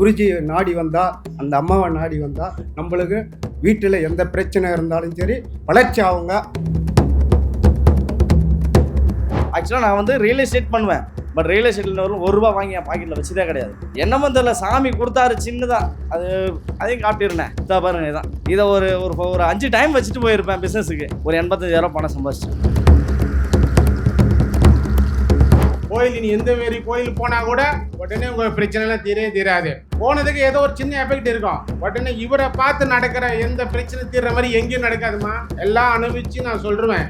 குருஜி நாடி வந்தா அந்த அம்மாவை நாடி வந்தா நம்மளுக்கு வீட்டில் எந்த பிரச்சனை இருந்தாலும் சரி வளர்ச்சி ஆகுங்க. ஆக்சுவலாக நான் வந்து ரியல் எஸ்டேட் பண்ணுவேன். பட் ரியல் எஸ்டேட்டில் வரும் ஒரு ரூபா வாங்கி என் பாக்கெட்டில் வச்சதே கிடையாது. என்னமோ தெரியல சாமி கொடுத்தாரு சின்னதான் அது அதையும் காட்டியிருந்தேன். இதா பாருங்க இதான். இதை ஒரு ஒரு ஒரு அஞ்சு டைம் வச்சுட்டு போயிருப்பேன் பிஸ்னஸுக்கு ஒரு எண்பத்தஞ்சாயிரம் பணம் சம்பாதிச்சேன் கோயில் நீ எந்த மாரி கோயில் போனா கூட உடனே உங்க பிரச்சனை எல்லாம் தீரவே தீராது. போனதுக்கு ஏதோ ஒரு சின்ன எஃபெக்ட் இருக்கும். உடனே இவரை பார்த்து நடக்கிற எந்த பிரச்சனை தீர்ற மாதிரி எங்கேயும் நடக்காதுமா? எல்லாம் அனுபவிச்சு நான் சொல்றேன்.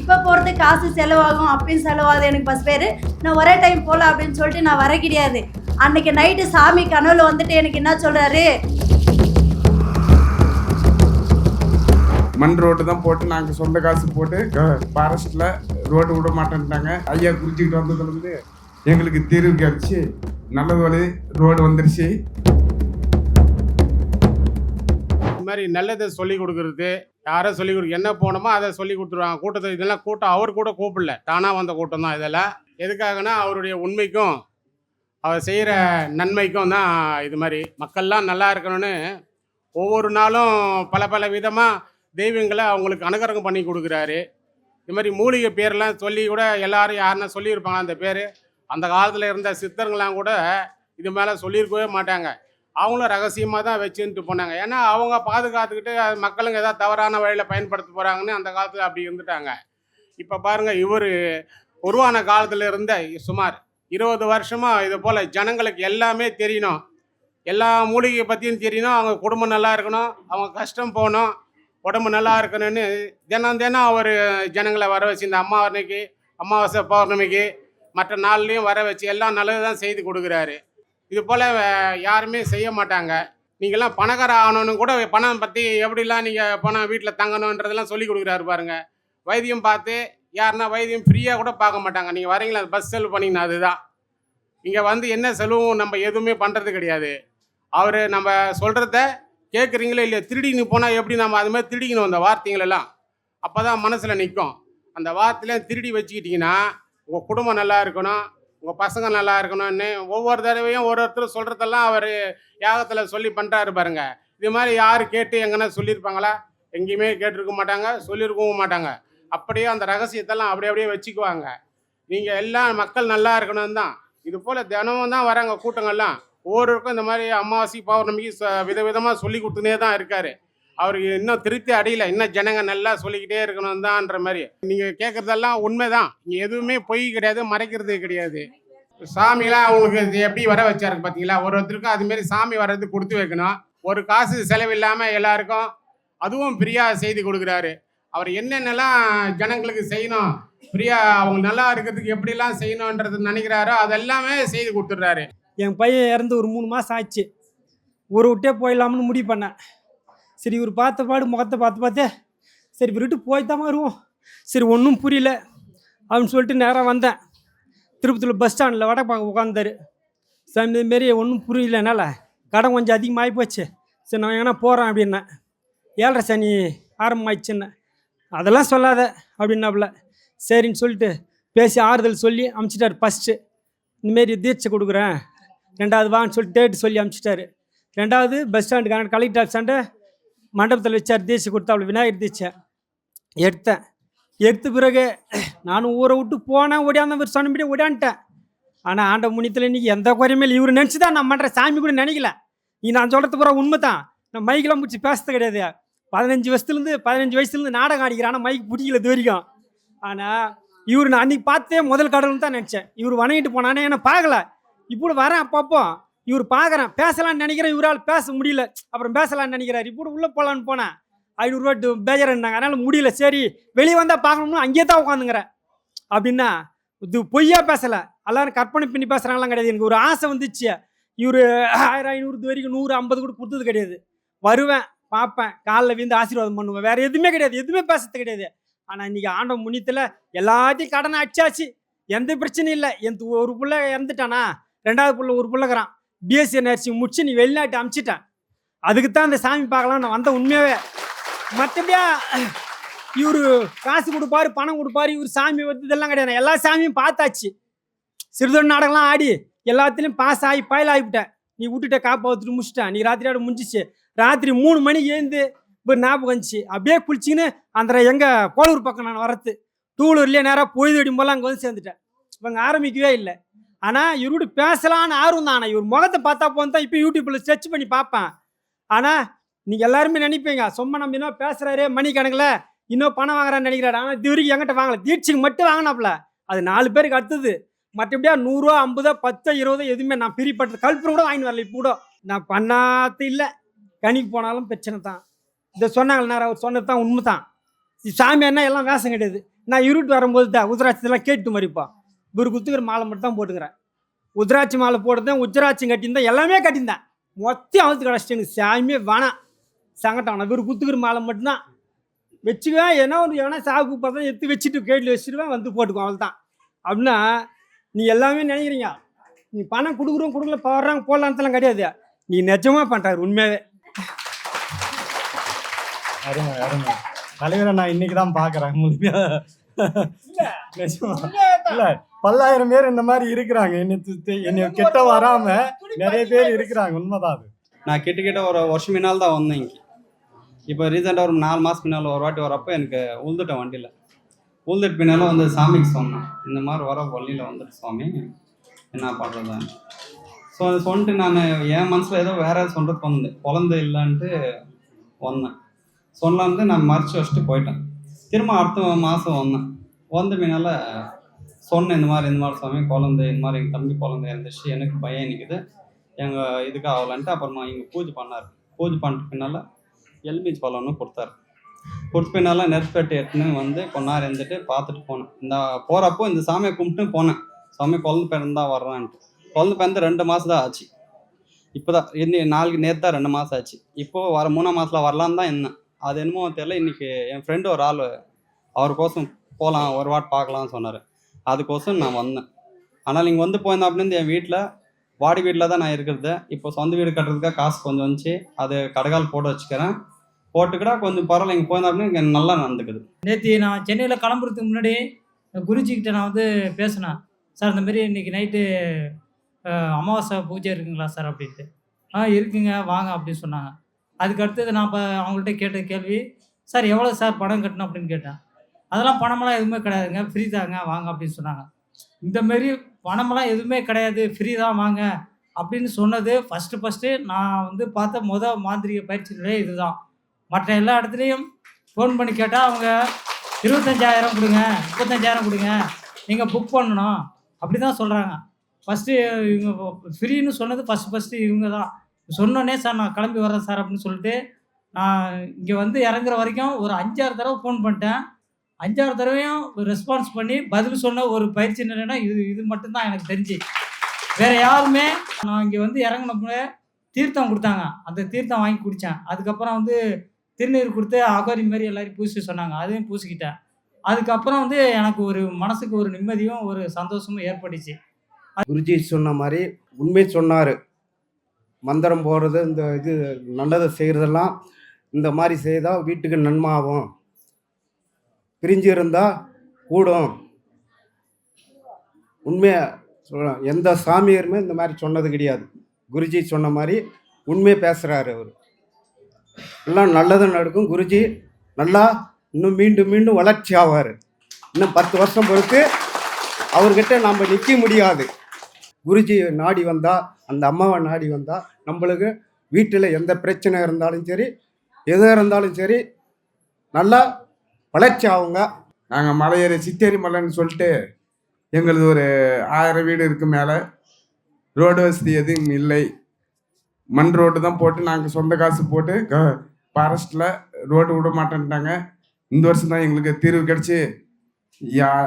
இப்போ போகிறது காசு செலவாகும் அப்படின்னு செலவாகுது. எனக்கு பஸ் பேர் நான் ஒரே டைம் போகலாம் அப்படின்னு சொல்லிட்டு நான் வர கிடையாது. அன்னைக்கு நைட்டு சாமி கனவுல வந்துட்டு எனக்கு என்ன சொல்கிறாரு மண் ரோடு தான் போட்டு நாங்கள் சொந்த காசு போட்டு ஃபாரஸ்ட்டில் ரோடு விட மாட்டேன்ட்டாங்க. ஐயா குறிச்சிக்கிட்டு வந்ததுலேருந்து எங்களுக்கு தீர்வு கிடச்சி. நல்லது வழி ரோடு வந்துருச்சு. இந்த மாதிரி நல்லதை சொல்லி கொடுக்கறது யாரோ சொல்லி கொடுக்க என்ன போனோமோ அதை சொல்லி கொடுத்துருவாங்க. கூட்டத்தை இதெல்லாம் கூட்டம் அவர் கூட கூப்பிடல. தானாக வந்த கூட்டம் தான் இதெல்லாம். எதுக்காகனா அவருடைய உண்மைக்கும் அவர் செய்கிற நன்மைக்கும் தான் இது மாதிரி. மக்கள்லாம் நல்லா இருக்கணும்னு ஒவ்வொரு நாளும் பல பல விதமாக தெய்வங்களை அவங்களுக்கு அனுகரகம் பண்ணி கொடுக்குறாரு. இது மாதிரி மூலிகை பேர்லாம் சொல்லி கூட எல்லாரும் யாருன்னா சொல்லியிருப்பாங்க அந்த பேர். அந்த காலத்தில் இருந்த சித்தர்கள்லாம் கூட இது மேலே சொல்லியிருக்கவே மாட்டாங்க. அவங்களும் ரகசியமாக தான் வச்சுன்ட்டு போனாங்க. ஏன்னா அவங்க பாதுகாத்துக்கிட்டு மக்களுங்க ஏதாவது தவறான வழியில் பயன்படுத்த போகிறாங்கன்னு அந்த காலத்தில் அப்படி இருந்துட்டாங்க. இப்போ பாருங்கள் இவர் உருவான காலத்தில் இருந்த சுமார் இருபது வருஷமாக இது போல் ஜனங்களுக்கு எல்லாமே தெரியணும். எல்லா மூலிகை பற்றியும் தெரியணும். அவங்க குடும்பம் நல்லா இருக்கணும். அவங்க கஷ்டம் போகணும். உடம்பு நல்லா இருக்கணும்னு தினம் தினம் அவர் ஜனங்களை வர வச்சு இந்த அம்மாவன்னைக்கு அமாவாசை பௌர்ணமிக்கு மற்ற நாள்லையும் வர வச்சு எல்லாம் நல்லது தான் செய்து கொடுக்குறாரு. இது போல் யாருமே செய்ய மாட்டாங்க. நீங்கள்லாம் பணக்கார ஆகணும்னு கூட பணம் பற்றி எப்படிலாம் நீங்கள் பணம் வீட்டில் தங்கணுன்றதெல்லாம் சொல்லி கொடுக்குறாரு பாருங்க. வைத்தியம் பார்த்து யாருன்னா வைத்தியம் ஃப்ரீயாக கூட பார்க்க மாட்டாங்க. நீங்கள் வரீங்களா பஸ் செலவு பண்ணிங்கன்னா அதுதான். இங்கே வந்து என்ன செலவும் நம்ம எதுவுமே பண்ணுறது கிடையாது. அவர் நம்ம சொல்கிறத கேட்குறீங்களே இல்லையா? திருடின்னு போனால் எப்படி நம்ம அது மாதிரி திருடிக்கணும் அந்த வார்த்தைங்களெல்லாம் அப்போ தான் மனசில் நிற்கும் அந்த வார்த்தையில திருடி வச்சுக்கிட்டிங்கன்னா உங்கள் குடும்பம் நல்லா இருக்கணும் உங்கள் பசங்க நல்லா இருக்கணும்னு ஒவ்வொரு தடவையும் ஒரு ஒருத்தர் சொல்கிறதெல்லாம் அவர் யாகத்தில் சொல்லி பண்ணுறாரு பாருங்க. இது மாதிரி யார் கேட்டு எங்கன்னா சொல்லியிருப்பாங்களா? எங்கேயுமே கேட்டிருக்க மாட்டாங்க சொல்லியிருக்கவும் மாட்டாங்க. அப்படியே அந்த ரகசியத்தெல்லாம் அப்படியே அப்படியே வச்சுக்குவாங்க. நீங்கள் எல்லாம் மக்கள் நல்லா இருக்கணும் தான். இது போல் தினமும் தான் வராங்க கூட்டங்கள்லாம். ஒவ்வொருவருக்கும் இந்த மாதிரி அமாவாசை பௌர்ணமிக்கு ச- விதவிதமாக சொல்லி கொடுத்துனே தான் இருக்காரு. அவருக்கு இன்னும் திருப்தி அடையல. இன்னும் ஜனங்க நல்லா சொல்லிக்கிட்டே இருக்கணும் தான்ன்ற மாதிரி. நீங்கள் கேட்குறதெல்லாம் உண்மைதான். இங்கே எதுவுமே பொய் கிடையாது மறைக்கிறது கிடையாது. சாமிலாம் அவங்களுக்கு எப்படி வர வச்சாரு பார்த்தீங்களா ஒரு ஒருத்தருக்கும் அதுமாரி சாமி வர்றது கொடுத்து வைக்கணும். ஒரு காசு செலவில்லாமல் எல்லாருக்கும் அதுவும் ஃப்ரீயாக செய்து கொடுக்குறாரு. அவர் என்னென்னலாம் ஜனங்களுக்கு செய்யணும் ஃப்ரீயாக அவங்க நல்லா இருக்கிறதுக்கு எப்படிலாம் செய்யணுன்றது நினைக்கிறாரோ அதெல்லாமே செய்து கொடுத்துட்றாரு. என் பையன் இறந்து ஒரு மூணு மாதம் ஆச்சு. ஒரு விட்டே போயிடலாம்னு முடிவு பண்ணேன். சரி இவர் பார்த்த பாடு முகத்தை பார்த்து பார்த்தே சரி இவர்கிட்ட போய் தான் வருவோம். சரி ஒன்றும் புரியல அப்படின்னு சொல்லிட்டு நேராக வந்தேன். திருப்பத்தூர் பஸ் ஸ்டாண்டில் வடை பார்க்க உட்காந்தாரு சாமி இதுமாரி ஒன்றும் புரியல என்னால் கடன் கொஞ்சம் அதிகமாகி போச்சு. சரி நான் எங்கன்னா போகிறேன் அப்படின்னேன் ஏழரை சனி ஆரம்பமாயிடுச்சுன்னு. அதெல்லாம் சொல்லாத அப்படின்னாப்புல. சரின்னு சொல்லிட்டு பேசி ஆறுதல் சொல்லி அமுச்சிட்டார் ஃபஸ்ட்டு இந்தமாரி தீட்சை கொடுக்குறேன். ரெண்டாவது வான்னு சொல்லிட்டு டேட்டு சொல்லி அமுச்சிட்டாரு. ரெண்டாவது பஸ் ஸ்டாண்டு கனெக்ட் கலெக்டர் ஆஃபீஸாண்ட மண்டபத்தில் வச்சார் தீட்சை கொடுத்தாப்புல விநாயகர் தீட்சை. எடுத்தேன். எடுத்த பிறகு நானும் ஊரை விட்டு போனேன் ஓடியாந்த ஒரு சொன்னபடி ஓடியான்ட்டேன் ஆனால் ஆண்ட முனியத்தில் இன்னைக்கு எந்த குறையுமே இல்லை. இவர் நினச்சி தான் நான் பண்ணுற சாமி கூட நினைக்கல. நீ நான் சொல்கிறது பூரா உண்மை தான் நான் மைக்கெலாம் பிடிச்சி பேசுறது கிடையாது. பதினஞ்சு வயசுலேருந்து பதினஞ்சு வயசுலேருந்து நாடகம் அடிக்கிறேன் ஆனால் மைக் பிடிக்கல இது வரைக்கும். ஆனால் இவர் நான் அன்னைக்கு பார்த்தே முதல் கடவுள்னு தான் நினச்சேன். இவர் வணங்கிட்டு போனானே என்ன பார்க்கல. இப்படி வரேன் அப்பப்போ. இவர் பார்க்குறேன் பேசலாம்னு நினைக்கிறேன். இவரால் பேச முடியல. அப்புறம் பேசலாம்னு நினைக்கிறார். இப்படி உள்ளே போகலான்னு போனேன் ஐநூறுரூவா பேஜராக அதனால் முடியல. சரி வெளியே வந்தால் பார்க்கணும்னு அங்கேயே தான் உட்காந்துங்கிறேன் அப்படின்னா இது பொய்யா பேசலை. எல்லாரும் கற்பனை பண்ணி பேசுகிறாங்களாம் கிடையாது. எனக்கு ஒரு ஆசை வந்துச்சு. இவர் ஆயிரம் ஐநூறு இது வரைக்கும் நூறு ஐம்பது கூட கொடுத்தது கிடையாது. வருவேன் பார்ப்பேன். காலில் விழுந்து ஆசீர்வாதம் பண்ணுவேன். வேறு எதுவுமே கிடையாது. எதுவுமே பேசுறது கிடையாது. ஆனால் இன்னைக்கு ஆண்ட முனியத்தில் எல்லாத்தையும் கடனை அடிச்சாச்சு. எந்த பிரச்சனையும் இல்லை. எந்த ஒரு பிள்ளை இறந்துட்டானா? ரெண்டாவது புள்ள ஒரு பிள்ளைக்கிறான் பிஎஸ்சி நர்சிங் முடிச்சு நீ வெளிநாட்டு அமுச்சிட்டேன் அதுக்கு தான் அந்த சாமி பார்க்கலாம். நான் வந்த உண்மையாகவே மற்றபடியா இவரு காசு கொடுப்பாரு பணம் கொடுப்பாரு இவர் சாமி வந்து இதெல்லாம் கிடையாது. எல்லா சாமியும் பார்த்தாச்சு. சிறுதொழில் நாடகம்லாம் ஆடி எல்லாத்துலேயும் பாஸ் ஆகி பாயில் ஆகிவிட்டேன். நீ விட்டுட்ட காப்பை ஊற்றிட்டு முடிச்சிட்டேன் நீ ராத்திரியோட முடிஞ்சிச்சு. ராத்திரி மூணு மணிக்கு எழுந்து இப்போ ஞாபகம் வந்துச்சு. அப்படியே குளிச்சின்னு அந்த எங்கள் கோலூர் பக்கம் நான் வரது டூலூர்லேயே நேராக பொழுது அடிக்கும் போல அங்கே வந்து சேர்ந்துட்டேன். இவங்க ஆரம்பிக்கவே இல்லை. ஆனால் இவரோடு பேசலான்னு ஆர்வம் தான். ஆனால் இவர் முகத்தை பார்த்தா போதும் தான் இப்போ யூடியூப்பில் சர்ச் பண்ணி பார்ப்பேன். ஆனால் நீங்கள் எல்லாருமே நினைப்பீங்க சும்மா நம்ம இன்னும் பேசுகிறாரு மணிக்கணக்கில் இன்னும் பணம் வாங்குறான்னு நினைக்கிறாரு. ஆனால் இது வரைக்கும் எங்கிட்ட வாங்கல. தீட்சிக்கு மட்டும் வாங்கினாப்புல. அது நாலு பேருக்கு அடுத்தது. மற்றபடியா நூறுரூவா ஐம்பதோ பத்தோ இருபதோ எதுவுமே நான் பிரிப்பட்டது கல்புரம் கூட வாங்கிட்டு வரல இப்போ கூட. நான் பண்ணாது இல்லை. கணிக்கு போனாலும் பிரச்சனை தான். இதை சொன்னாங்க நேரம் அவர் சொன்னது தான் உண்மை தான். சாமி என்ன எல்லாம் வேஷம் கிடையாது நான் இருட்டு வரும்போது தான் உதிராட்சத்தெல்லாம் கேட்டு மறிப்பா. இவர் குத்துக்கிற மாலை மட்டும் தான் போட்டுக்கிறேன். உதிராட்சி மாலை போட்டுதான் உஜராட்சி கட்டியிருந்தேன் எல்லாமே கட்டியிருந்தேன். மொத்தம் அவுத்து கிடச்சிட்டு எனக்கு சாமியே வேணாம். சங்கட்டம் வேணாம். இவர் குத்துக்கிற மாலை மட்டும்தான். வச்சுக்குவேன் ஏன்னா ஒரு எவனா சாகு பார்த்தா எடுத்து வச்சுட்டு கேட்டில் வச்சுருவேன் வந்து போட்டுக்குவோம் அவள் தான் அப்படின்னா நீ எல்லாமே நினைக்கிறீங்க. நீ பணம் கொடுக்குறோம் கொடுக்கல போடுறாங்க போடலான்லாம் கிடையாது. நீ நிஜமாக பண்ணுறாரு உண்மையாவே. அருமை அருமை. தலைவரை நான் இன்னைக்கு தான் பார்க்குறேன் முழுமையா. நிஜமா. இல்ல. பல்லாயிரம் பேர் இந்த மாதிரி இருக்கிறாங்க. என்னை என்னை கிட்ட வராம நிறைய பேர் இருக்கிறாங்க. உண்மைதான் அது. நான் கிட்ட கிட்ட ஒரு வருஷம் முன்னால் தான் வந்தேன் இங்கே. இப்போ ரீசெண்டாக ஒரு நாலு மாதம் பின்னால் ஒரு வாட்டி வரப்போ எனக்கு உழுதுட்டேன் வண்டியில். உழுதுட்டு பின்னால வந்து சாமிக்கு சொன்னேன். இந்த மாதிரி வர வழியில் வந்துட்டு சுவாமி என்ன பண்ணுறதுன்னு ஸோ அது சொல்லிட்டு நான் என் மனசில் ஏதோ வேற சொல்கிறதுக்கு வந்தேன். குழந்தை இல்லைன்ட்டு வந்தேன். சொல்லாந்து நான் மறைச்சி வச்சுட்டு போயிட்டேன். திரும்ப அடுத்த மாதம் வந்தேன். வந்த பின்னால் சொன்னேன் இந்த மாதிரி இந்த மாதிரி சுவாமி குழந்தை இந்த மாதிரி எங்கள் தம்பி குழந்தை இருந்துச்சு எனக்கு பையன் நிற்குது எங்கள் இதுக்கு ஆகலன்ட்டு அப்புறமா இங்கே பூஜை பண்ணார். பூஜை பண்ணிட்டு பின்னால் எலுமிச்சு பழம்னு கொடுத்தாரு. கொடுத்து பின்னால் நெருப்பேட்டு எடுத்துன்னு வந்து கொஞ்ச நேரம் இருந்துட்டு பார்த்துட்டு போனேன். இந்த போகிறப்போ இந்த சாமியை கும்பிட்டு போனேன். சாமி குழந்தை பிறந்தா வர்றான்ட்டு. குழந்தை பிறந்து ரெண்டு மாதம் தான் ஆச்சு. இப்போ தான் இன்னி நாளைக்கு நேற்று தான் ரெண்டு மாதம் ஆச்சு. இப்போது வர மூணாம் மாதத்தில் வரலான்னு தான் என்ன அது என்னமோ தெரியல இன்றைக்கி என் ஃப்ரெண்டு ஒரு ஆள் அவர் கோசம் போகலாம் ஒரு வாட் பார்க்கலாம்னு சொன்னார். அதுக்கோசம் நான் வந்தேன். ஆனால் நீங்கள் வந்து போயிருந்தா அப்படின்னு என் வீட்டில் வாடி வீட்டில் தான் நான் இருக்கிறது. இப்போ சொந்த வீடு கட்டுறதுக்காக காசு கொஞ்சம் வந்துச்சு. அது கடகால் போட்டு வச்சுக்கிறேன். போட்டுக்கிட்டா கொஞ்சம் பரவாயில்ல. இங்கே போயிருந்தா அப்படின்னு நல்லா நடந்துக்குது. நேற்று நான் சென்னையில் கிளம்புறதுக்கு முன்னாடி குருஜிக்கிட்ட நான் வந்து பேசினேன். சார் இந்த மாதிரி இன்னைக்கு நைட்டு அமாவாசை பூஜை இருக்குங்களா சார்? அப்படின்ட்டு. ஆ இருக்குங்க. வாங்க அப்படின்னு சொன்னாங்க. அதுக்கு அடுத்தது நான் இப்போ அவங்கள்ட்ட கேட்ட கேள்வி சார் எவ்வளோ சார் பணம் கட்டணும்? அப்படின்னு கேட்டேன். அதெல்லாம் பணமெல்லாம் எதுவுமே கிடையாதுங்க. ஃப்ரீ தாங்க வாங்க அப்படின்னு சொன்னாங்க. இந்த மாரி பணமெல்லாம் எதுவுமே கிடையாது. ஃப்ரீ தான் வாங்க அப்படின்னு சொன்னது ஃபஸ்ட்டு ஃபஸ்ட்டு நான் வந்து பார்த்த முத மாந்திரிக பயிற்சி நிலையம் இதுதான். மற்ற எல்லா இடத்துலையும் ஃபோன் பண்ணி கேட்டால் அவங்க இருபத்தஞ்சாயிரம் கொடுங்க முப்பத்தஞ்சாயிரம் கொடுங்க. நீங்கள் புக் பண்ணணும். அப்படி தான் சொல்கிறாங்க ஃபஸ்ட்டு இவங்க ஃப்ரீன்னு சொன்னது ஃபஸ்ட்டு ஃபஸ்ட்டு இவங்க தான். சொன்னோன்னே சார் நான் கிளம்பி வரேன் சார் அப்படின்னு சொல்லிட்டு நான் இங்கே வந்து இறங்குற வரைக்கும் ஒரு அஞ்சாறு தடவை ஃபோன் பண்ணிட்டேன். அஞ்சாறு தடவையும் ரெஸ்பான்ஸ் பண்ணி பதில் சொன்ன ஒரு பயிற்சி நிலையம்னா இது இது மட்டும்தான் எனக்கு தெரிஞ்சு. வேறு யாருமே நான் இங்கே வந்து இறங்கினப்போ தீர்த்தம் கொடுத்தாங்க. அந்த தீர்த்தம் வாங்கி குடித்தேன் அதுக்கப்புறம் வந்து திருநீர் கொடுத்து அகோரி மாதிரி எல்லாரையும் பூசி சொன்னாங்க. அதையும் பூசிக்கிட்டேன். அதுக்கப்புறம் வந்து எனக்கு ஒரு மனசுக்கு ஒரு நிம்மதியும் ஒரு சந்தோஷமும் ஏற்பட்டுச்சு. குருஜி சொன்ன மாதிரி உண்மை சொன்னார். மந்திரம் போடுறது இந்த இது நல்லதை செய்கிறதெல்லாம் இந்த மாதிரி செய்தால் வீட்டுக்கு நன்மை ஆகும். பிரிஞ்சு இருந்தால் கூடும். உண்மையை சொல்லலாம். எந்த சாமியாருமே இந்த மாதிரி சொன்னது கிடையாது. குருஜி சொன்ன மாதிரி உண்மையை பேசுகிறாரு அவர். எல்லாம் நல்லது நடக்கும். குருஜி நல்லா இன்னும் மீண்டும் மீண்டும் வளர்ச்சி ஆவார். இன்னும் பத்து வருஷம் பொறுத்து அவர்கிட்ட நம்ம நிற்க முடியாது. குருஜி நாடி வந்தால் அந்த அம்மாவை நாடி வந்தால் நம்மளுக்கு வீட்டில் எந்த பிரச்சனை இருந்தாலும் சரி எது இருந்தாலும் சரி நல்லா வளர்ச்சி ஆகுங்க. நாங்கள் மலையேறி சித்தேரி மலைன்னு சொல்லிட்டு எங்களுது ஒரு ஆயிரம் வீடு இருக்கு மேலே. ரோடு வசதி எதுவும் இல்லை. மண் ரோடு தான் போட்டு நாங்கள் சொந்த காசு போட்டு ஃபாரஸ்ட்டில் ரோடு விட மாட்டேன்ட்டாங்க. இந்த வருஷம் தான் எங்களுக்கு தீர்வு கிடச்சி.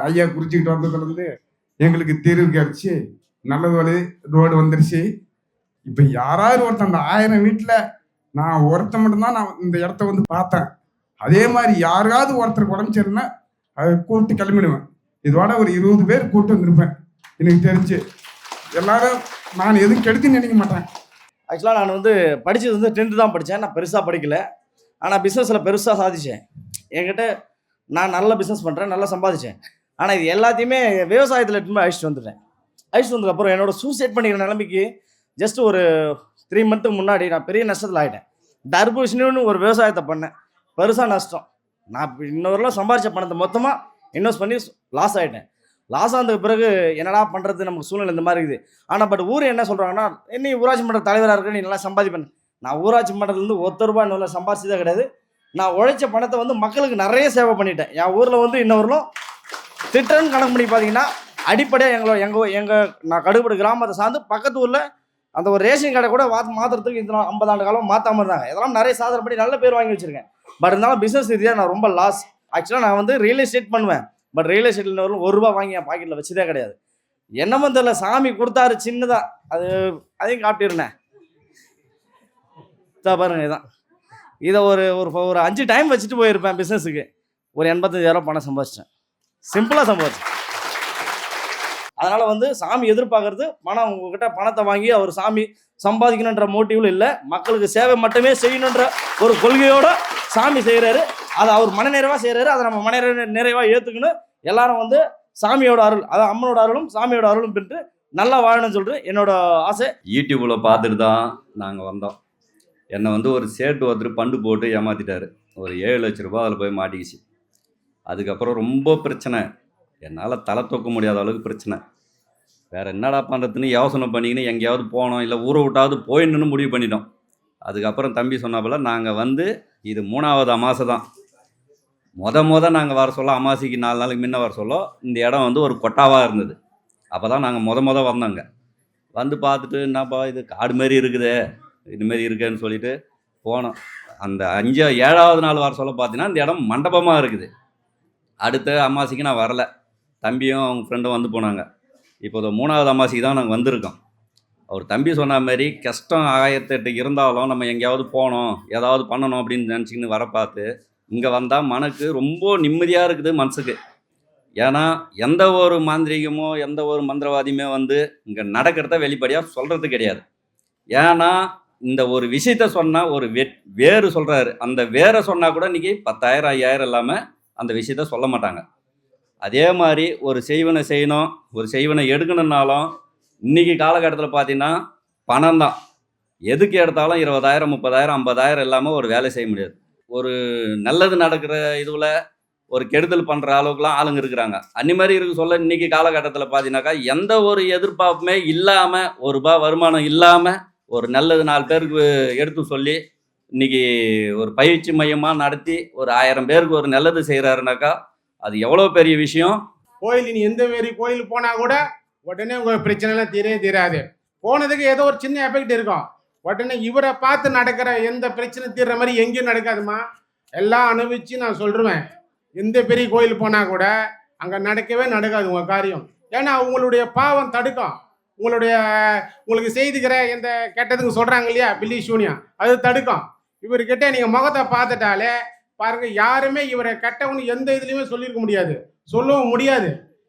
ஐயா குறிச்சிக்கிட்டு வந்ததுலேருந்து எங்களுக்கு தீர்வு கிடச்சி. நல்லது வழி ரோடு வந்துருச்சு. இப்போ யாராவது ஒருத்தன் அந்த ஆயிரம் வீட்டில் நான் ஒருத்தன் மட்டும்தான் நான் இந்த இடத்த வந்து பார்த்தேன். அதே மாதிரி யாராவது ஒருத்தருக்கு உடம்பு சரியில்லைன்னா அதை கூப்பிட்டு கிளம்பிடுவேன். இதோட ஒரு இருபது பேர் கூப்பிட்டு வந்திருப்பேன். எனக்கு தெரிஞ்சு. எல்லாரும் நான் எதுவும் கெடுத்து நினைக்க மாட்டேன். ஆக்சுவலாக நான் வந்து படித்தது வந்து டென்த்து தான் படித்தேன் நான் பெருசாக படிக்கல. ஆனால் பிஸ்னஸில் பெருசாக சாதிச்சேன். என்கிட்ட நான் நல்ல பிஸ்னஸ் பண்ணுறேன் நல்லா சம்பாதிச்சேன். ஆனால் இது எல்லாத்தையுமே விவசாயத்தில் எடுத்துன்னு அழைச்சிட்டு வந்துட்டேன். அழிச்சிட்டு வந்ததுக்கப்புறம் என்னோட சூசைட் பண்ணிக்கிற நிலைமைக்கு ஜஸ்ட் ஒரு த்ரீ மந்த்து முன்னாடி நான் பெரிய நஷ்டத்தில் ஆகிட்டேன் தர்பூசணின்னு ஒரு விவசாயத்தை பண்ணேன். பெருசாக நஷ்டம். நான் இப்ப இன்னொருலாம் சம்பாரிச்ச பணத்தை மொத்தமாக இன்வெஸ்ட் பண்ணி லாஸ் ஆகிட்டேன் லாஸ் ஆனதுக்கு பிறகு என்னடா பண்ணுறது நமக்கு சூழ்நிலை இந்த மாதிரி இருக்குது. ஆனால் பட் ஊர் என்ன சொல்கிறாங்கன்னா நீ ஊராட்சி மன்ற தலைவராக இருக்க நீ நல்லா சம்பாதிப்பேன் நான் ஊராட்சி மன்றத்துலேருந்து ஒத்த ரூபாய் இன்னொரு சம்பாரிச்சதே கிடையாது. நான் உழைச்ச பணத்தை வந்து மக்களுக்கு நிறைய சேவை பண்ணிட்டேன். என் ஊரில் வந்து இன்னொருலும் திட்டம்னு கணக்கு பண்ணி பார்த்தீங்கன்னா அடிப்படையாக எங்களோட எங்கள் எங்கள் நான் கடுபடு கிராமத்தை சார்ந்து பக்கத்து ஊரில் அந்த ஒரு ரேஷன் கடை கூட வாத்து மாற்றுறதுக்கு இந்த ஐம்பது ஆண்டு காலம் மாற்றாம இருந்தாங்க. இதெல்லாம் நிறைய சாதனை பண்ணி நல்ல பேர் வாங்கி வச்சுருக்கேன். பட் இருந்தாலும் பிஸ்னஸ் ரீதியாக நான் ரொம்ப லாஸ் ஆக்சுவலாக நான் வந்து ரியல் எஸ்டேட் பண்ணுவேன். பட் ரியல் எஸ்டேட்டில் வரலும் ஒரு ரூபா வாங்கி என் பாக்கெட்டில் வச்சதே கிடையாது. என்னமோ தெரியல சாமி கொடுத்தாரு சின்னதாக அது அதையும் காட்டியிருந்தேன் இதா பாருங்க இதான். இதை ஒரு ஒரு ஒரு அஞ்சு டைம் வச்சுட்டு போயிருப்பேன் பிஸ்னஸுக்கு ஒரு எண்பத்தஞ்சாயிரம் பணம் சம்பாதிச்சேன் சிம்பிளாக சம்பாதிச்சேன். அதனால் வந்து சாமி எதிர்பார்க்கறது பணம் உங்ககிட்ட பணத்தை வாங்கி அவர் சாமி சம்பாதிக்கணுன்ற மோட்டிவ்லும் இல்லை. மக்களுக்கு சேவை மட்டுமே செய்யணுன்ற ஒரு கொள்கையோடு சாமி செய்கிறாரு அதை அவர் மனநிறைவாக செய்கிறாரு அதை நம்ம மன நிறைவாக ஏற்றுக்கணும் எல்லாரும் வந்து சாமியோட அருள் அதாவது அம்மனோட அருளும் சாமியோட அருளும் பெற்று நல்லா வாழணும்னு சொல்லிட்டு என்னோட ஆசை. யூடியூப்பில் பார்த்துட்டு தான் நாங்கள் வந்தோம். என்னை வந்து ஒரு சேட்டு ஒருத்தர் பண்டு போட்டு ஏமாத்திட்டாரு. ஒரு ஏழு லட்ச ரூபா அதில் போய் மாட்டிக்கிச்சு. அதுக்கப்புறம் ரொம்ப பிரச்சனை. என்னால் தலை தூக்க முடியாத அளவுக்கு பிரச்சனை. வேறு என்னடா பண்ணுறதுன்னு யோசனை பண்ணிக்கின்னு எங்கேயாவது போனோம். இல்லை ஊரை விட்டாவது போயிடணுன்னு முடிவு பண்ணிட்டோம். அதுக்கப்புறம் தம்பி சொன்னாப்பில் நாங்கள் வந்து இது மூணாவது அமாசை தான். மொத மொத நாங்கள் வர சொல்ல அமாசைக்கு நாலு நாளைக்கு முன்ன வர சொல்ல இந்த இடம் வந்து ஒரு கொட்டாவாக இருந்தது. அப்போ தான் நாங்கள் மொத மொதல் வந்தோங்க. வந்து பார்த்துட்டு என்னப்பா இது காடு மாரி இருக்குதே இதுமாரி இருக்கேன்னு சொல்லிட்டு போனோம். அந்த அஞ்சு ஏழாவது நாள் வர சொல்ல பார்த்தீங்கன்னா இந்த இடம் மண்டபமாக இருக்குது. அடுத்த அமாவாசைக்கு நான் வரல. தம்பியும் அவங்க ஃப்ரெண்டும் வந்து போனாங்க. இப்போ மூணாவது அமாவாசைக்கு தான் நாங்கள் வந்திருக்கோம். அவர் தம்பி சொன்ன மாதிரி கஷ்டம் ஆயிரத்தெட்டு இருந்தாலும் நம்ம எங்கேயாவது போகணும் ஏதாவது பண்ணணும் அப்படின்னு நினச்சிக்கின்னு வர பார்த்து இங்கே வந்தால் மனக்கு ரொம்ப நிம்மதியாக இருக்குது மனசுக்கு. ஏன்னா எந்த ஒரு மாந்திரிகமோ எந்த ஒரு மந்திரவாதியுமே வந்து இங்கே நடக்கிறத வெளிப்படையாக சொல்கிறது கிடையாது. ஏன்னா இந்த ஒரு விஷயத்த சொன்னால் ஒரு வெ வேறு சொல்கிறாரு அந்த வேரை சொன்னால் கூட இன்றைக்கி பத்தாயிரம் ஐயாயிரம் இல்லாமல் அந்த விஷயத்த சொல்ல மாட்டாங்க. அதே மாதிரி ஒரு செய்வனை செய்யணும் ஒரு செய்வனை எடுக்கணுன்னாலும் இன்றைக்கி காலகட்டத்தில் பார்த்தீங்கன்னா பணம் தான் எதுக்கு எடுத்தாலும் இருபதாயிரம் முப்பதாயிரம் ஐம்பதாயிரம் இல்லாமல் ஒரு வேலை செய்ய முடியாது. ஒரு நல்லது நடக்கிற இதுவில் ஒரு கெடுதல் பண்ணுற அளவுக்குலாம் ஆளுங்க இருக்கிறாங்க. அந்த மாதிரி இருக்க சொல்ல இன்றைக்கி காலகட்டத்தில் பார்த்தீங்கன்னாக்கா எந்த ஒரு எதிர்பார்ப்புமே இல்லாமல் ஒரு ரூபா வருமானம் இல்லாமல் ஒரு நல்லது நாலு பேருக்கு எடுத்து சொல்லி இன்னைக்கு ஒரு பயிற்சி மையமாக நடத்தி ஒரு ஆயிரம் பேருக்கு ஒரு நல்லது செய்கிறாருனாக்கா அது எவ்வளோ பெரிய விஷயம்? கோயில் நீ எந்த மாரி கோயில் போனால் கூட உடனே உங்கள் பிரச்சனைலாம் தீரவே தீராது. போனதுக்கு ஏதோ ஒரு சின்ன எஃபெக்ட் இருக்கும். உடனே இவரை பார்த்து நடக்கிற எந்த பிரச்சனை தீர்ற மாதிரி எங்கேயும் நடக்காதுமா? எல்லாம் அனுபவிச்சு நான் சொல்லுவேன் எந்த பெரிய கோயில் போனால் கூட அங்கே நடக்கவே நடக்காது உங்கள் காரியம். ஏன்னா உங்களுடைய பாவம் தடுக்கும். உங்களுடைய உங்களுக்கு செய்துக்கிற எந்த கெட்டதுக்கு சொல்கிறாங்க இல்லையா? பில்லி சூனியம் அது தடுக்கும். இவர்கிட்ட நீங்கள் முகத்தை பார்த்துட்டாலே பாருங்கள் யாருமே இவரை கெட்டவனு எந்த இதுலேயுமே சொல்லியிருக்க முடியாது. சொல்லவும் முடியாது.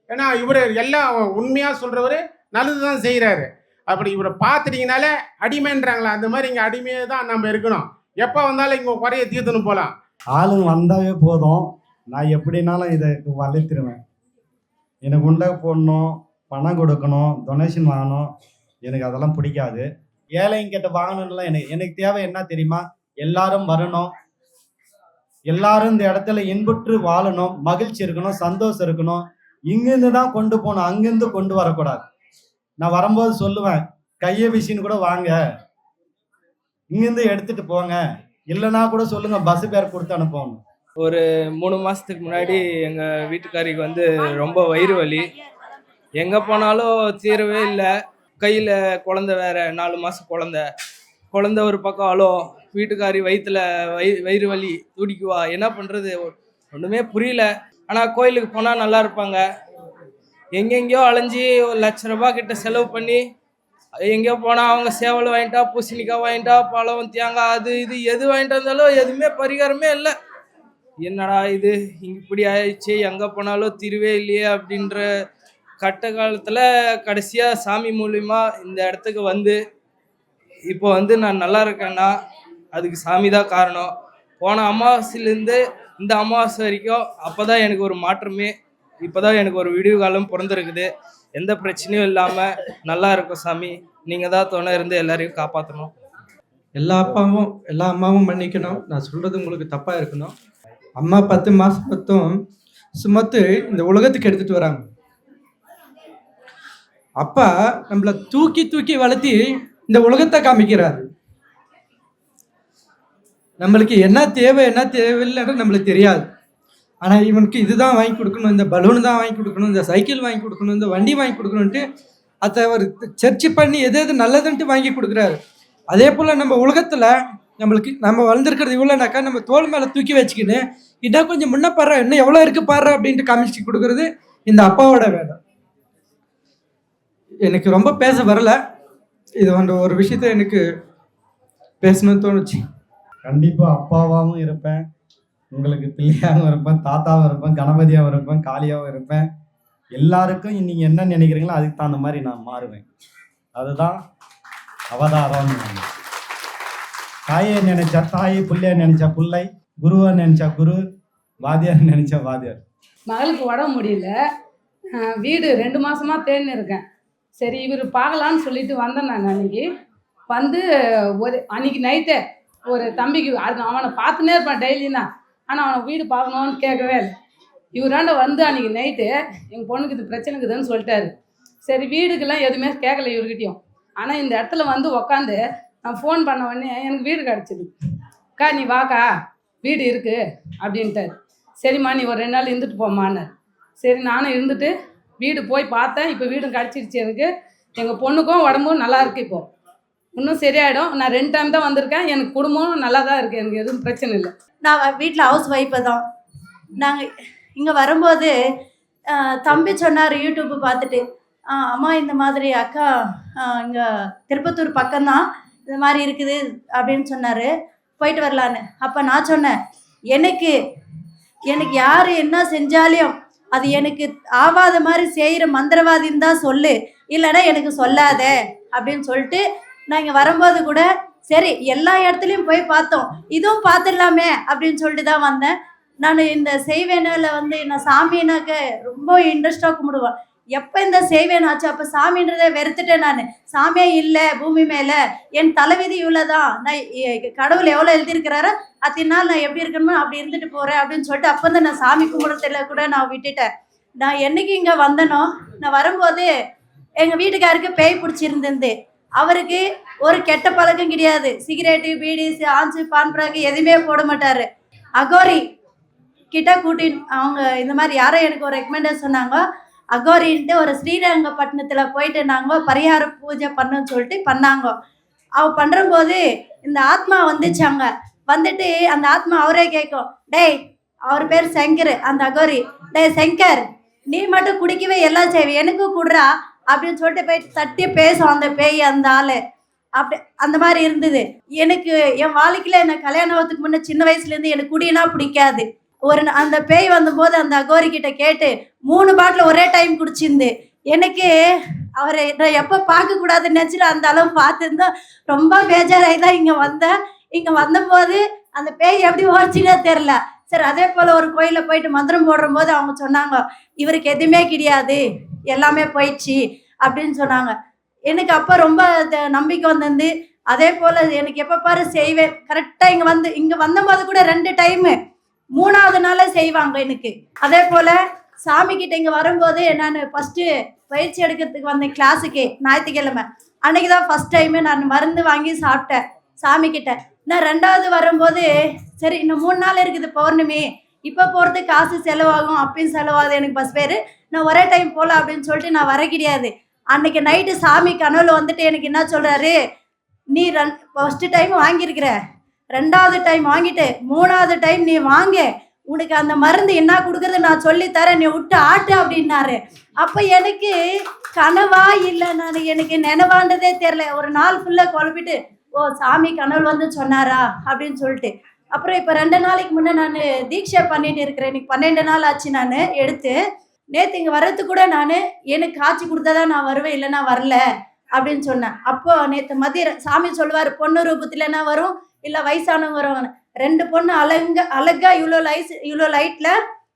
ஏன்னா இவர் எல்லாம் உண்மையாக சொல்கிறவர் நல்லது தான் செய்கிறாரு அப்படி இவரை பார்த்துட்டிங்கனாலே அடிமைன்றாங்களா? அந்த மாதிரி இங்கே அடிமையாக தான் நம்ம இருக்கணும். எப்போ வந்தாலும் இங்கே குறைய தீர்த்துன்னு போகலாம் ஆளுங்க வந்தாவே போதும். நான் எப்படினாலும் இதை வளர்த்துருவேன். எனக்கு உண்டை போடணும் பணம் கொடுக்கணும் டொனேஷன் வாங்கணும். எனக்கு அதெல்லாம் பிடிக்காது. ஏழைங்க கிட்ட வாங்கணும்லாம் எனக்கு எனக்கு தேவை என்ன தெரியுமா? எல்லாரும் வரணும். எல்லாரும் இந்த இடத்துல இன்புற்று வாழணும். மகிழ்ச்சி இருக்கணும் சந்தோஷம் இருக்கணும். இங்கிருந்து தான் கொண்டு போகணும். அங்கிருந்து கொண்டு வரக்கூடாது. நான் வரும்போது சொல்லுவேன் கையை வீசின்னு கூட வாங்க. இங்கிருந்து எடுத்துட்டு போங்க. இல்லைன்னா கூட சொல்லுங்க பஸ் பேர் கொடுத்து அனுப்பணும் ஒரு மூணு மாதத்துக்கு முன்னாடி எங்கள் வீட்டுக்காரிக்கு வந்து ரொம்ப வயிறு வலி. எங்கே போனாலும் தீரவே இல்லை. கையில் குழந்த வேற நாலு மாசம் குழந்த. குழந்த ஒரு பக்கம் அலோ வீட்டுக்காரி வயிற்றுல வயி வயிறு வலி துடிக்குவா என்ன பண்ணுறது ஒன்றுமே புரியல. ஆனால் கோயிலுக்கு போனால் நல்லா இருப்பாங்க. எங்கெங்கேயோ அலைஞ்சி ஒரு லட்ச ரூபா கிட்ட செலவு பண்ணி எங்கேயோ போனால் அவங்க சேவல் வாங்கிட்டா பூசணிக்காய் வாங்கிட்டா பழம் தேங்காய் அது இது எது வாங்கிட்டு வந்தாலும் எதுவுமே பரிகாரமே இல்லை. என்னடா இது? இப்படி ஆயிடுச்சு எங்கே போனாலும் திருவே இல்லையே அப்படின்ற கட்ட காலத்தில் கடைசியாக சாமி மூலியமா இந்த இடத்துக்கு வந்து இப்போ வந்து நான் நல்லா இருக்கேன்னா அதுக்கு சாமி தான் காரணம். போன அமாவாசையிலேருந்து இந்த அமாவாசை வரைக்கும் அப்போ தான் எனக்கு ஒரு மாற்றமே. இப்போ தான் எனக்கு ஒரு விடிவு காலம் பிறந்திருக்குது. எந்த பிரச்சனையும் இல்லாமல் நல்லா இருக்கும் சாமி. நீங்கள் தான் துணை இருந்து எல்லாரையும் காப்பாற்றணும் எல்லா அப்பாவும் எல்லா அம்மாவும் மன்னிக்கணும். நான் சொல்கிறது உங்களுக்கு தப்பாக இருக்கணும். அம்மா பத்து மாதம் பத்தும் சுமத்து இந்த உலகத்துக்கு எடுத்துகிட்டு வராங்க. அப்பா நம்மளை தூக்கி தூக்கி வளர்த்தி இந்த உலகத்தை காமிக்கிறாரு. நம்மளுக்கு என்ன தேவை என்ன தேவையில்லைன்னு நம்மளுக்கு தெரியாது. ஆனால் இவனுக்கு இதுதான் வாங்கி கொடுக்கணும் இந்த பலூன் தான் வாங்கி கொடுக்கணும் இந்த சைக்கிள் வாங்கி கொடுக்கணும் இந்த வண்டி வாங்கி கொடுக்கணுன்ட்டு அதை அவர் சர்ச் பண்ணி எது எது நல்லதுன்ட்டு வாங்கி கொடுக்குறாரு. அதே போல் நம்ம உலகத்தில் நம்மளுக்கு நம்ம வளர்ந்துருக்கிறது இவ்வளோனாக்கா நம்ம தோல் மேலே தூக்கி வச்சுக்கின்னு இன்னும் கொஞ்சம் முன்ன பாரு இன்னும் எவ்வளோ இருக்கு பாரு அப்படின்ட்டு காமிச்சு கொடுக்குறது இந்த அப்பாவோட வேலை. எனக்கு ரொம்ப பேச வரல. இது வந்து ஒரு விஷயத்த எனக்கு பேசணும்னு தோணுச்சு. கண்டிப்பாக அப்பாவாகவும் இருப்பேன். உங்களுக்கு பிள்ளையாகவும் இருப்பேன் தாத்தாவும் இருப்பேன் கணபதியாகவும் இருப்பேன் காளியாகவும் இருப்பேன். எல்லாருக்கும் நீங்கள் என்ன நினைக்கிறீங்களோ அதுக்கு தகுந்த மாதிரி நான் மாறுவேன். அதுதான் அவதாரம் தாயை நினைச்சா தாய் பிள்ளைய நினைச்சா பிள்ளை குருவை நினைச்சா குரு வாத்தியார் நினைச்சா வாத்தியார். மகளுக்கு உடம்பு முடியல. வீடு ரெண்டு மாசமா தேடின்னு இருக்கேன். சரி இவர் பார்க்கலான்னு சொல்லிட்டு வந்தேன் நான் அன்னைக்கு. வந்து ஒரு அன்னைக்கு நைட்டே ஒரு தம்பிக்கு அது அவனை பார்த்துனே இருப்பான் டெய்லியும் தான் ஆனால் அவனை வீடு பார்க்கணும்னு கேட்கவே இல்லை. இவராண்ட வந்து அன்னைக்கு நைட்டு எங்கள் பொண்ணுக்கு இது பிரச்சனை இருக்குதுன்னு சொல்லிட்டாரு. சரி வீடுக்கெல்லாம் எதுவுமே கேட்கல இவர்கிட்டையும். ஆனால் இந்த இடத்துல வந்து உக்காந்து நான் ஃபோன் பண்ண உடனே எனக்கு வீடு கிடச்சிது. அக்கா நீ வாக்கா? வீடு இருக்கு அப்படின்ட்டாரு. சரிம்மா நீ ஒரு ரெண்டு நாள் இருந்துட்டு போம்மான்னு சரி நானும் இருந்துட்டு வீடு போய் பார்த்தேன். இப்போ வீடும் கிடச்சிருச்சு எனக்கு. எங்கள் பொண்ணுக்கும் உடம்பும் நல்லா இருக்கு இப்போது இன்னும் சரியாயிடும். நான் ரெண்டு டைம் தான் வந்திருக்கேன். எனக்கு குடும்பமும் நல்லா தான் இருக்குது எனக்கு எதுவும் பிரச்சனை இல்லை. நான் வீட்டில் ஹவுஸ் ஒய்ஃபை தான். நாங்கள் இங்கே வரும்போது தம்பி சொன்னார் யூடியூப்பு பார்த்துட்டு அம்மா இந்த மாதிரி அக்கா இங்கே திருப்பத்தூர் பக்கம்தான். இந்த மாதிரி இருக்குது அப்படின்னு சொன்னார். போயிட்டு வரலான்னு. அப்போ நான் சொன்னேன் எனக்கு எனக்கு யார் என்ன செஞ்சாலையும் அது எனக்கு ஆவாத மாதிரி செய்கிற மந்திரவாதின்னு தான் சொல்லு. இல்லைன்னா எனக்கு சொல்லாத அப்படின்னு சொல்லிட்டு நான் இங்கே வரும்போது கூட சரி எல்லா இடத்துலையும் போய் பார்த்தோம். இதுவும் பார்த்துடலாமே அப்படின்னு சொல்லிட்டு தான் வந்தேன். நான் இந்த செய்வேனில் வந்து நான் சாமினாக்க ரொம்ப இன்ட்ரெஸ்டாக கும்பிடுவேன். எப்போ இந்த செய்வேன் ஆச்சு? அப்போ சாமின்றதை வெறுத்துட்டேன் நான். சாமியே இல்லை பூமி மேலே. என் தலைவிதி இவ்வளோ தான் நான் கடவுள் எவ்வளோ எழுதியிருக்கிறாரோ அத்தனை நாள் நான் எப்படி இருக்கணுமோ அப்படி இருந்துட்டு போகிறேன் அப்படின்னு சொல்லிட்டு அப்போ தான் நான் சாமி கும்பிடுறதுல கூட நான் விட்டுட்டேன். நான் என்னைக்கு இங்கே வந்தனோ நான் வரும்போது எங்கள் வீட்டுக்காருக்கு பேய் பிடிச்சிருந்தது. அவருக்கு ஒரு கெட்ட பழக்கம் கிடையாது. சிகரெட்டு பீடி ஆஞ்சு பான் பிராக்கு எதுவுமே போட மாட்டாரு. அகோரி கிட்ட கூட்டின் அவங்க இந்த மாதிரி யாரோ எனக்கு ஒரு ரெக்கமெண்டேஷன் சொன்னாங்க. அகோரின்ட்டு ஒரு ஸ்ரீரங்கப்பட்டினத்தில் போயிட்டு நாங்கள் பரிகார பூஜை பண்ணோன்னு சொல்லிட்டு பண்ணாங்க. அவ பண்ணுறம்போது இந்த ஆத்மா வந்துச்சாங்க வந்துட்டு அந்த ஆத்மா அவரே கேட்கும் டேய் அவர் பேர் சங்கர் அந்த அகோரி. டேய் சங்கர் நீ மட்டும் குடிக்கவே எல்லாம் செய்வே எனக்கும் குடுறா. அப்படின்னு சொல்லிட்டு போய் தட்டி பேசும் அந்த பேய் அந்த ஆள். அப்படி அந்த மாதிரி இருந்தது. எனக்கு என் வாழ்க்கையில் என்ன கல்யாணம் ஆகிறதுக்கு முன்னே சின்ன வயசுலேருந்து எனக்கு குடினா பிடிக்காது. ஒரு அந்த பேய் வந்தபோது அந்த அகோரி கிட்ட கேட்டு மூணு பாட்டில் ஒரே டைம் குடிச்சிருந்து. எனக்கு அவரை நான் எப்போ பார்க்கக்கூடாதுன்னு நினச்சிட்டு அந்த அளவு பார்த்துருந்தா ரொம்ப பேஜாராகி தான் இங்கே வந்தேன் இங்கே வந்தபோது அந்த பேய் எப்படி ஓடிச்சுனே தெரில சரி அதே போல் ஒரு கோயிலில் போயிட்டு மந்திரம் போடும்போது அவங்க சொன்னாங்க இவருக்கு எதுவுமே கிடையாது. எல்லாமே போயிடுச்சு அப்படின்னு சொன்னாங்க. எனக்கு அப்போ ரொம்ப த- நம்பிக்கை வந்திருந்து அதே போல் எனக்கு எப்போ பாரு செய்வேன். கரெக்டாக இங்கே வந்து இங்கே வந்தபோது கூட ரெண்டு டைமு மூணாவது நாளே செய்வாங்க எனக்கு. அதே போல் சாமி கிட்ட இங்கே வரும்போது நான் ஃபஸ்ட்டு பயிற்சி எடுக்கிறதுக்கு வந்தேன் கிளாஸுக்கு ஞாயிற்றுக்கிழமை. அன்னைக்கு தான் ஃபஸ்ட் டைமு நான் மருந்து வாங்கி சாப்பிட்டேன் சாமி கிட்ட. நான் ரெண்டாவது வரும்போது சரி இன்னும் மூணு நாள் இருக்குது பௌர்ணமி. இப்போ போகிறதுக்கு காசு செலவாகும் அப்பயும் செலவாகுது எனக்கு பஸ் பேர் நான் ஒரே டைம் போகலாம் அப்படின்னு சொல்லிட்டு நான் வர கிடையாது. அன்னைக்கு நைட்டு சாமி கனவுல வந்துட்டு எனக்கு என்ன சொல்கிறாரு நீ ரன் ஃபஸ்ட்டு டைம் வாங்கியிருக்கிற. ரெண்டாவது டைம் வாங்கிட்டு மூணாவது டைம் நீ வாங்க. உனக்கு அந்த மருந்து என்ன கொடுக்குறது நான் சொல்லித்தரேன். நீ விட்டு ஆட்டு அப்படின்னாரு. அப்போ எனக்கு கனவா இல்லை நான். எனக்கு நினைவாண்டதே தெரில ஒரு நாள் ஃபுல்லாக குழப்பிட்டு ஓ சாமி கனவு வந்து சொன்னாரா? அப்படின்னு சொல்லிட்டு. அப்புறம் இப்போ ரெண்டு நாளைக்கு முன்னே நான் தீட்சை பண்ணிட்டு இருக்கிறேன். இன்னைக்கு பன்னெண்டு நாள் ஆச்சு நான் எடுத்து. நேற்று இங்கே வர்றதுக்கு கூட நான் எனக்கு காய்ச்சி கொடுத்தா தான் நான் வருவேன் இல்லைன்னா வரல அப்படின்னு சொன்னேன். அப்போ நேற்று மதிய சாமி சொல்லுவார் பொண்ணு ரூபத்துலன்னா வரும் இல்லை வயசானவங்க வருவாங்க. ரெண்டு பொண்ணு அழங்க அழகா இவ்வளோ லைஸ் இவ்வளோ லைட்டில்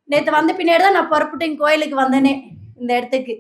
நேற்று வந்த பின்னாடி தான் நான் புறப்பட்டு இங்க கோயிலுக்கு வந்தேனே இந்த இடத்துக்கு.